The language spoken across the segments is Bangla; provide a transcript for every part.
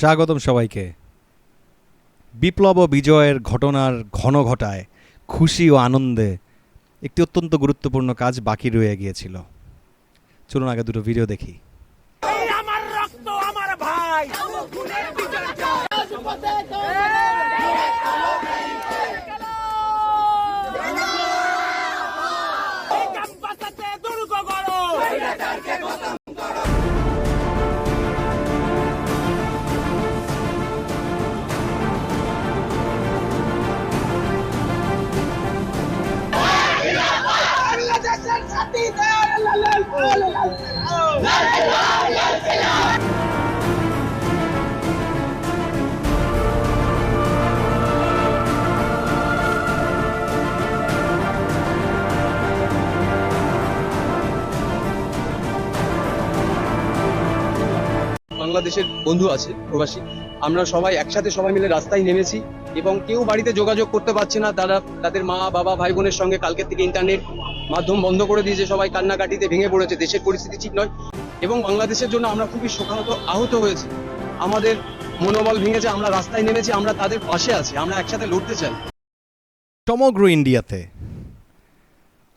স্বাগতম সবাইকে। বিপ্লব ও বিজয়ের ঘটনার ঘন ঘটায় খুশি ও আনন্দে একটি অত্যন্ত গুরুত্বপূর্ণ কাজ বাকি রয়ে গিয়েছিল। চলুন আগে দুটো ভিডিও দেখি। আমার রক্ত আমার ভাই। বাংলাদেশের বন্ধু আছে, প্রবাসী। আমরা সবাই একসাথে সবাই মিলে রাস্তায় নেমেছি এবং কেউ বাড়িতে যোগাযোগ করতে পারছে না। তারা তাদের মা, বাবা, ভাই বোনের সঙ্গে কালকের থেকে ইন্টারনেট মাধ্যম বন্ধ করে দিয়েছে, সবাই কান্নাকাটিতে ভেঙে পড়েছে, দেশের পরিস্থিতি ঠিক নয়। এবং বাংলাদেশের জন্য আমরা খুবই শোকাহত, আহত হয়েছি। আমাদের মনোবল ভেঙেছে, আমরা রাস্তায় নেমেছি, আমরা তাদের পাশে আছি, আমরা একসাথে লড়তে চাই। সমগ্র ইন্ডিয়াতে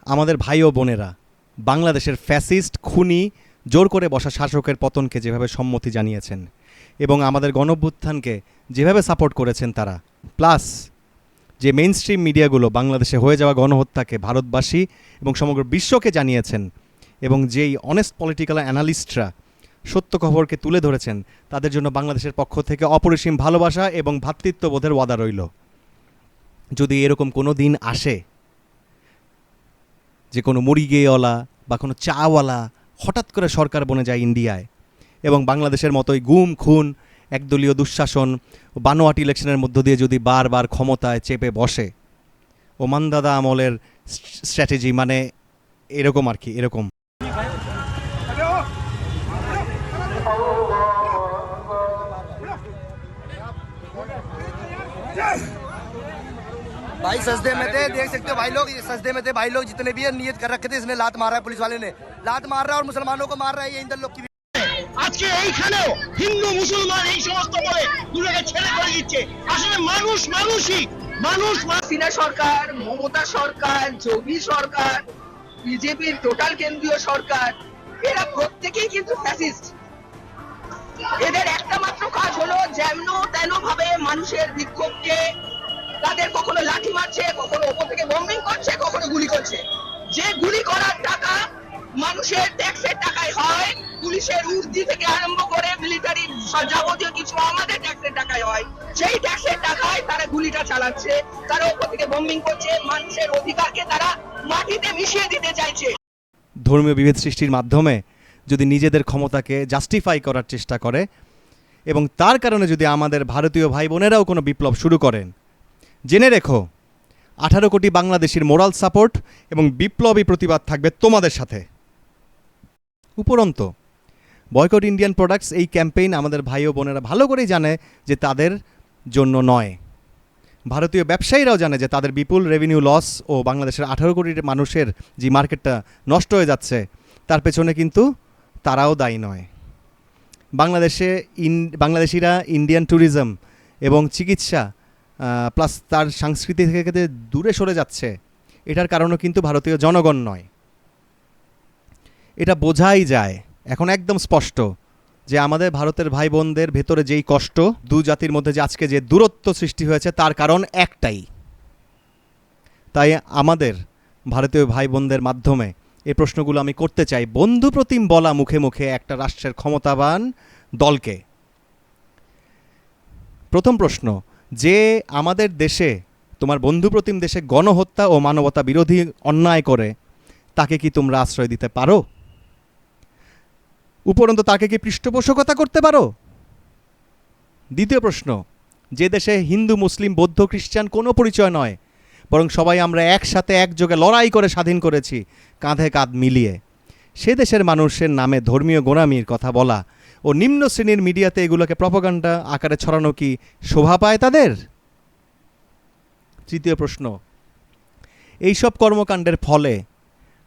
আমাদের ভাই ও বোনেরা, বাংলাদেশের ফ্যাসিস্ট খুনি জোর করে বসা শাসকের পতনকে যেভাবে সম্মতি জানিয়েছেন এবং আমাদের গণভ্যুত্থানকে যেভাবে সাপোর্ট করেছেন তারা, প্লাস যে মেইন স্ট্রিম মিডিয়াগুলো বাংলাদেশে হয়ে যাওয়া গণহত্যাকে ভারতবাসী এবং সমগ্র বিশ্বকে জানিয়েছেন এবং যেই অনেস্ট পলিটিক্যাল অ্যানালিস্টরা সত্য খবরকে তুলে ধরেছেন, তাদের জন্য বাংলাদেশের পক্ষ থেকে অপরিসীম ভালোবাসা এবং ভ্রাতৃত্ববোধের ওয়াদা রইল। যদি এরকম কোনো দিন আসে, যে কোনো মুড়িগেওয়ালা বা কোনো চাওয়ালা হঠাৎ করে সরকার বনে যায় ইন্ডিয়ায় এবং বাংলাদেশের মতোই গুম, খুন একদলীয় দুঃশাসন ও বানোয়াট ইলেকশনের মধ্য দিয়ে যদি বারবার ক্ষমতায় চেপে বসে ওমান দাদা আমলের স্ট্র্যাটেজি মানে এরকম আর কি এরকম भाई सजदे में थे देख सकते हो भाई लोग ये सजदे में थे भाई लोग जितने भी है नियत कर रखे थे इसने लात मारा है पुलिस वाले ने लात मार रहा है और मुसलमानों को मार रहा है ये इंदर लोग की আজকে এইখানেও হিন্দু, মুসলমান এই সমস্ত বলে দুটোকে ছেড়ে করে দিচ্ছে। আসলে মানুষ মানুষই, মানুষ হাসিনা সরকার, মমতা সরকার, যোগী সরকার, বিজেপির টোটাল কেন্দ্রীয় সরকার, এরা প্রত্যেকেই কিন্তু ফ্যাসিস্ট এদের একটা মাত্র কাজ হলো যেমন তেন ভাবে মানুষের বিক্ষোভকে তাদের কখনো লাঠি মারছে, কখনো ওপর থেকে বম্বিং করছে, কখনো গুলি করছে। যে গুলি করার টাকা মানুষের হয় পুলিশের উর্দি থেকে আরম্ভ করে মিলিটারি যাবতীয় কিছু আমাদের ট্যাক্সের টাকায় হয়। সেই ট্যাক্সের টাকায় তারা গুলিটা চালাচ্ছে, তারা ওপর থেকে বম্বিং করছে, মানুষের অধিকারকে তারা মাটিতে মিশিয়ে দিতে চাইছে। ধর্মীয় বিভেদ সৃষ্টির মাধ্যমে যদি নিজেদের ক্ষমতাকে জাস্টিফাই করার চেষ্টা করে এবং তার কারণে যদি আমাদের ভারতীয় ভাই বোনেরাও কোনো বিপ্লব শুরু করেন। জেনে রেখো, আঠারো কোটি বাংলাদেশের মোরাল সাপোর্ট এবং বিপ্লবী প্রতিবাদ থাকবে তোমাদের সাথে। উপরন্ত বয়কট ইন্ডিয়ান প্রোডাক্টস এই ক্যাম্পেইন আমাদের ভাই ও বোনেরা ভালো করেই জানে যে তাদের জন্য নয়। ভারতীয় ব্যবসায়ীরাও জানে যে তাদের বিপুল রেভিনিউ লস ও বাংলাদেশের আঠারো কোটি মানুষের যে মার্কেটটা নষ্ট হয়ে যাচ্ছে, তার পেছনে কিন্তু তারাও দায়ী নয়। বাংলাদেশে ইন, বাংলাদেশিরা ইন্ডিয়ান ট্যুরিজম এবং চিকিৎসা প্লাস তার সংস্কৃতি থেকে দূরে সরে যাচ্ছে। এটার কারণও কিন্তু ভারতীয় জনগণ নয়। এটা বোঝাই যায় এখন একদম স্পষ্ট যে আমাদের ভারতের ভাই বোনদের ভেতরে যেই কষ্ট, দু জাতির মধ্যে যে আজকে যে দূরত্ব সৃষ্টি হয়েছে, তার কারণ একটাই। তাই আমাদের ভারতীয় ভাই বোনদের মাধ্যমে এই প্রশ্নগুলো আমি করতে চাই। বন্ধু প্রতিম বলা মুখে মুখে একটা রাষ্ট্রের ক্ষমতাবান দলকে। প্রথম প্রশ্ন, যে আমাদের দেশে, তোমার বন্ধু প্রতিম দেশে গণহত্যা ও মানবতা বিরোধী অন্যায় করে, তাকে কি তোমরা আশ্রয় দিতে পারো? উপরন্তু তাকে কি পৃষ্ঠপোষকতা করতে পারো? দ্বিতীয় প্রশ্ন, যে দেশে হিন্দু, মুসলিম, বৌদ্ধ, খ্রিস্টান কোনো পরিচয় নয়, বরং সবাই আমরা একসাথে একযোগে লড়াই করে স্বাধীন করেছি, কাঁধে কাঁধ মিলিয়ে। সে দেশের মানুষের নামে ধর্মীয় গোড়ামির কথা বলা ও নিম্ন শ্রেণির মিডিয়াতে এগুলোকে প্রপাগান্ডা আকারে ছড়ানো কি শোভা পায় তাদের? তৃতীয় প্রশ্ন, এইসব কর্মকাণ্ডের ফলে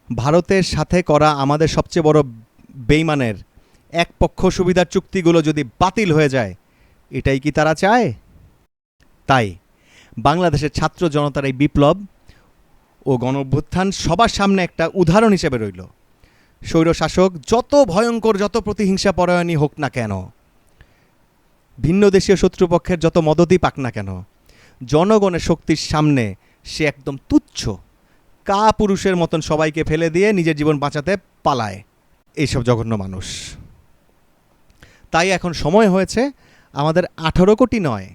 ভারতের সাথে করা আমাদের সবচেয়ে বড় বেইমানের এক পক্ষ সুবিধার চুক্তিগুলো যদি বাতিল হয়ে যায়, এটাই কি তারা চায়? তাই বাংলাদেশের ছাত্র জনতার এই বিপ্লব ও গণ অভ্যুত্থান সবার সামনে একটা উদাহরণ হিসেবে রইল। স্বৈরশাসক যত ভয়ঙ্কর, যত প্রতিহিংসা পরায়ণী হোক না কেন, ভিন্ন দেশীয় শত্রুপক্ষের যত মদতই পাক না কেন, জনগণের শক্তির সামনে সে একদম তুচ্ছ কা পুরুষের মতন সবাইকে ফেলে দিয়ে নিজের জীবন বাঁচাতে পালায়। এইসব জঘন্য মানুষ। তাই এখন সময় হয়েছে আমাদের আঠারো কোটি নয়,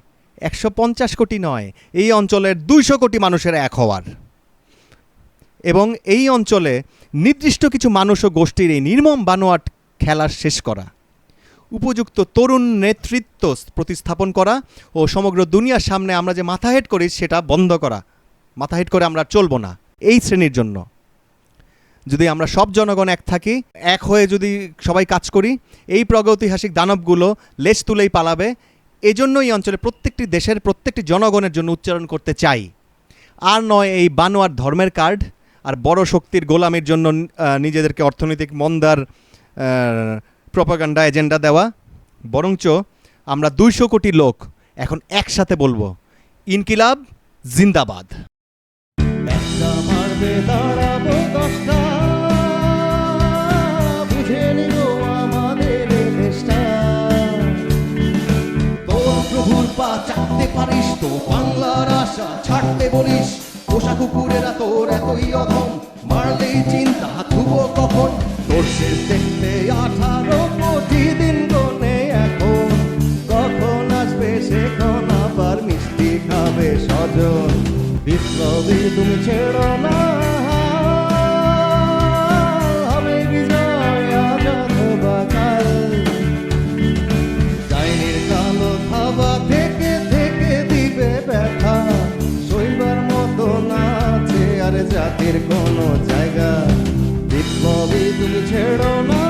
একশো পঞ্চাশ কোটি নয়, এই অঞ্চলের দুইশো কোটি মানুষের এক হওয়ার। এবং এই অঞ্চলে নির্দিষ্ট কিছু মানুষ ও গোষ্ঠীর এই নির্মম বানোয়াট খেলা শেষ করা, উপযুক্ত তরুণ নেতৃত্ব প্রতিস্থাপন করা ও সমগ্র দুনিয়ার সামনে আমরা যে মাথা হেট করি সেটা বন্ধ করা, মাথা হেট করে আমরা চলবো না, এই শ্রেণির জন্য। যদি আমরা সব জনগণ এক থাকি, এক হয়ে যদি সবাই কাজ করি, এই প্রগৈতিহাসিক দানবগুলো লেজ তুলেই পালাবে। এজন্য এই অঞ্চলে প্রত্যেকটি দেশের প্রত্যেকটি জনগণের জন্য উচ্চারণ করতে চাই। আর নয় এই বানোয়ার ধর্মের কার্ড, আর বড় শক্তির গোলামের জন্য নিজেদেরকে অর্থনৈতিক মন্দার প্রপাগান্ডা এজেন্ডা দেওয়া। বরঞ্চ আমরা দুইশো কোটি লোক এখন একসাথে বলব, ইনকিলাব জিন্দাবাদ। বাংলার আশা ছাড়তে বলিস পোষা কুকুরেরা তোর এতই অধম মারলেই চিন্তা আর জাতির কোনো জায়গা বিপ্লবী তুমি ছেড়ো না।